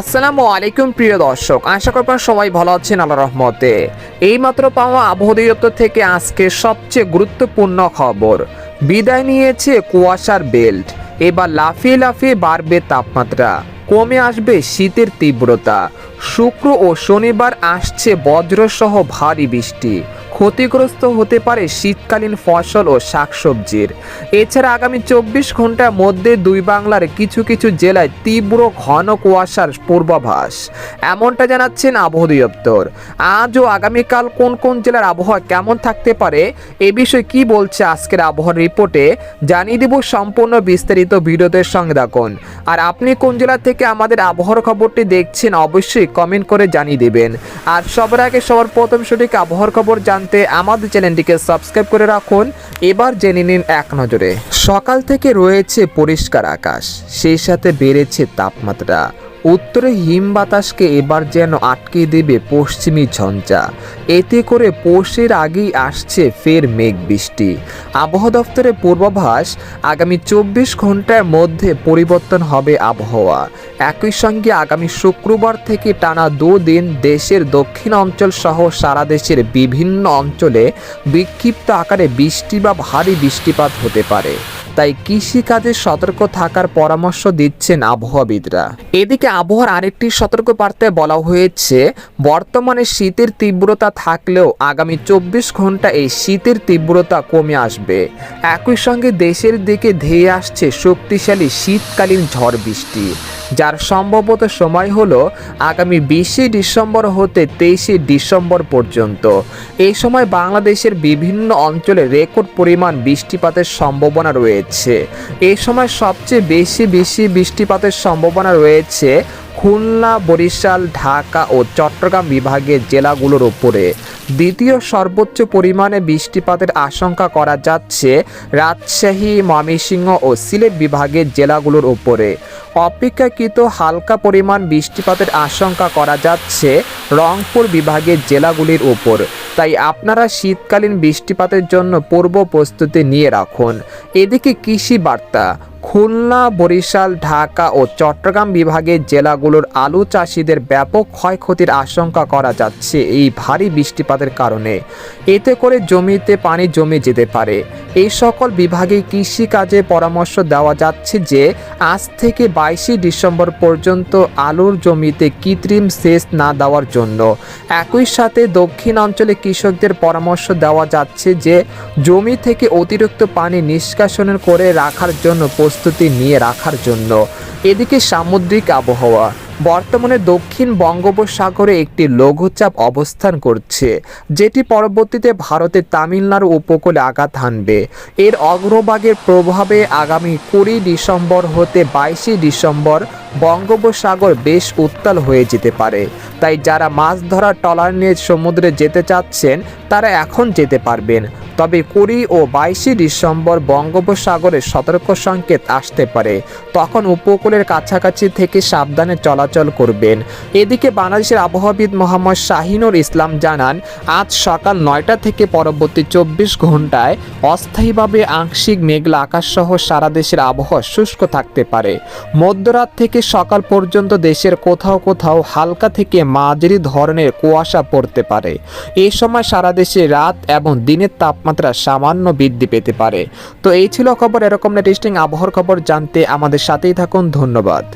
আসসালামু আলাইকুম, প্রিয় দর্শক। আশা করি আপনারা সবাই ভালো আছেন আল্লাহ রহমতে। এইমাত্র পাওয়া আবহাওয়া দপ্তর থেকে আজকে সবচেয়ে গুরুত্বপূর্ণ খবর। বিদায় নিয়েছে কুয়াশার বেল্ট। এবার লাফিয়ে লাফিয়ে বাড়বে তাপমাত্রা। কমে আসবে শীতের তীব্রতা। শুক্র ও শনিবার আসছে বজ্রসহ ভারী বৃষ্টি। ক্ষতিগ্রস্ত হতে পারে শীতকালীন ফসল ও শাকসবজির। এছাড়া আগামী চব্বিশ ঘণ্টার মধ্যে দুই বাংলার কিছু কিছু জেলায় তীব্র ঘন কুয়াশার পূর্বাভাস। এমনটা জানাচ্ছেন আবহাওয়া দপ্তর। আজ ও আগামীকাল কোন কোন জেলার আবহাওয়া কেমন থাকতে পারে, এ বিষয়ে কি বলছে আজকের আবহাওয়ার রিপোর্টে, জানিয়ে দেব সম্পূর্ণ বিস্তারিত ভিডিওদের সঙ্গে রাখুন আর আপনি কোন জেলা থেকে আমাদের আবহাওয়ার খবরটি দেখছেন, অবশ্যই কমেন্ট করে জানিয়ে দেবেন। আর সবার আগে সবার প্রথম সঠিক আবহাওয়ার খবর জানতে আমাদের চ্যানেলটিকে সাবস্ক্রাইব করে রাখুন। এবার জেনে নিন এক নজরে। সকাল থেকে রয়েছে পরিষ্কার আকাশ, সেই সাথে বেড়েছে তাপমাত্রা। উত্তরে হিম বাতাসকে এবার যেন আটকে দেবে পশ্চিমী ঝঞ্ঝা। এতে করে পৌষের আগেই আসছে ফের মেঘ বৃষ্টি আবহাওয়া দফতরের পূর্বাভাস, আগামী চব্বিশ ঘণ্টার মধ্যে পরিবর্তন হবে আবহাওয়া। একই সঙ্গে আগামী শুক্রবার থেকে টানা দুদিন দেশের দক্ষিণ অঞ্চল সহ সারা দেশের বিভিন্ন অঞ্চলে বিক্ষিপ্ত আকারে বৃষ্টি বা ভারী বৃষ্টিপাত হতে পারে। তাই কৃষিকাজে সতর্ক থাকার পরামর্শ দিচ্ছেন আবহাওয়াবিদরা। এদিকে আবহাওয়ার আরেকটি সতর্ক বার্তায় বলা হয়েছে, বর্তমানে শীতের তীব্রতা থাকলেও আগামী চব্বিশ ঘণ্টা এই শীতের তীব্রতা কমে আসবে। একই সঙ্গে দেশের দিকে ধেয়ে আসছে শক্তিশালী শীতকালীন ঝড় বৃষ্টি। যার সম্ভবত সময় হলো আগামী বিশে ডিসেম্বর হতে তেইশে ডিসেম্বর পর্যন্ত। এই সময় বাংলাদেশের বিভিন্ন অঞ্চলে রেকর্ড পরিমাণ বৃষ্টিপাতের সম্ভাবনা রয়েছে। এই সময় সবচেয়ে বেশি বেশি বৃষ্টিপাতের সম্ভাবনা রয়েছে খুলনা, বরিশাল, ঢাকা ও চট্টগ্রাম বিভাগের জেলাগুলোর উপরে। দ্বিতীয় সর্বোচ্চ পরিমাণে বৃষ্টিপাতের আশঙ্কা করা যাচ্ছে রাজশাহী, ময়মনসিংহ ও সিলেট বিভাগের জেলাগুলোর উপরে। অপেক্ষাকৃত হালকা পরিমাণ বৃষ্টিপাতের আশঙ্কা করা যাচ্ছে রংপুর বিভাগের জেলাগুলির উপর। তাই আপনারা শীতকালীন বৃষ্টিপাতের জন্য পূর্ব প্রস্তুতি নিয়ে রাখুন। এদিকে কৃষি বার্তা খুলনা, বরিশাল, ঢাকা ও চট্টগ্রাম বিভাগের জেলাগুলোর আলু চাষিদের ব্যাপক ক্ষয়ক্ষতির আশঙ্কা করা যাচ্ছে এই ভারী বৃষ্টিপাতের কারণে। এতে করে জমিতে পানি জমে যেতে পারে। এই সকল বিভাগে কৃষিকাজে পরামর্শ দেওয়া যাচ্ছে যে, আজ থেকে বাইশে ডিসেম্বর পর্যন্ত আলুর জমিতে কৃত্রিম সেচ না দেওয়ার জন্য। একই সাথে দক্ষিণ অঞ্চলে কৃষকদের পরামর্শ দেওয়া যাচ্ছে যে, জমি থেকে অতিরিক্ত পানি নিষ্কাশন করে রাখার জন্য প্রস্তুতি নিয়ে রাখার জন্য। এদিকে সামুদ্রিক আবহাওয়া। বর্তমানে দক্ষিণ বঙ্গোপসাগরে একটি লঘুচাপ অবস্থান করছে, যেটি পরবর্তীতে ভারতের তামিলনাড়ু উপকূলে আঘাত হানবে। এর অগ্রভাগের প্রভাবে আগামী কুড়ি ডিসেম্বর হতে বাইশে ডিসেম্বর বঙ্গোপসাগর বেশ উত্তাল হয়ে যেতে পারে। তাই যারা মাছ ধরার ট্রলার নিয়ে সমুদ্রে যেতে চাচ্ছেন, তারা এখন যেতে পারবেন। তবে কুড়ি ও বাইশে ডিসেম্বর বঙ্গোপসাগরে সতর্ক সংকেত আসতে পারে। তখন উপকূলের কাছাকাছি থেকে সাবধানে চলাচল করবেন। এদিকে বাংলাদেশের আবহাওয়াবিদ মোহাম্মদ শাহিনুর ইসলাম জানান, আজ সকাল নয়টা থেকে পরবর্তী চব্বিশ ঘন্টায় অস্থায়ীভাবে আংশিক মেঘলা আকাশ সহ সারা দেশের আবহাওয়া শুষ্ক থাকতে পারে। মধ্যরাত থেকে সকাল পর্যন্ত দেশের কোথাও কোথাও হালকা থেকে মাঝারি ধরনের কুয়াশা পড়তে পারে। এই সময় সারা দেশে রাত এবং দিনের তাপমাত্রা সামান্য বৃদ্ধি পেতে পারে। তো এই ছিল খবর, এরকম লেটেস্টিং আবহাওয়ার খবর জানতে আমাদের সাথেই থাকুন, ধন্যবাদ।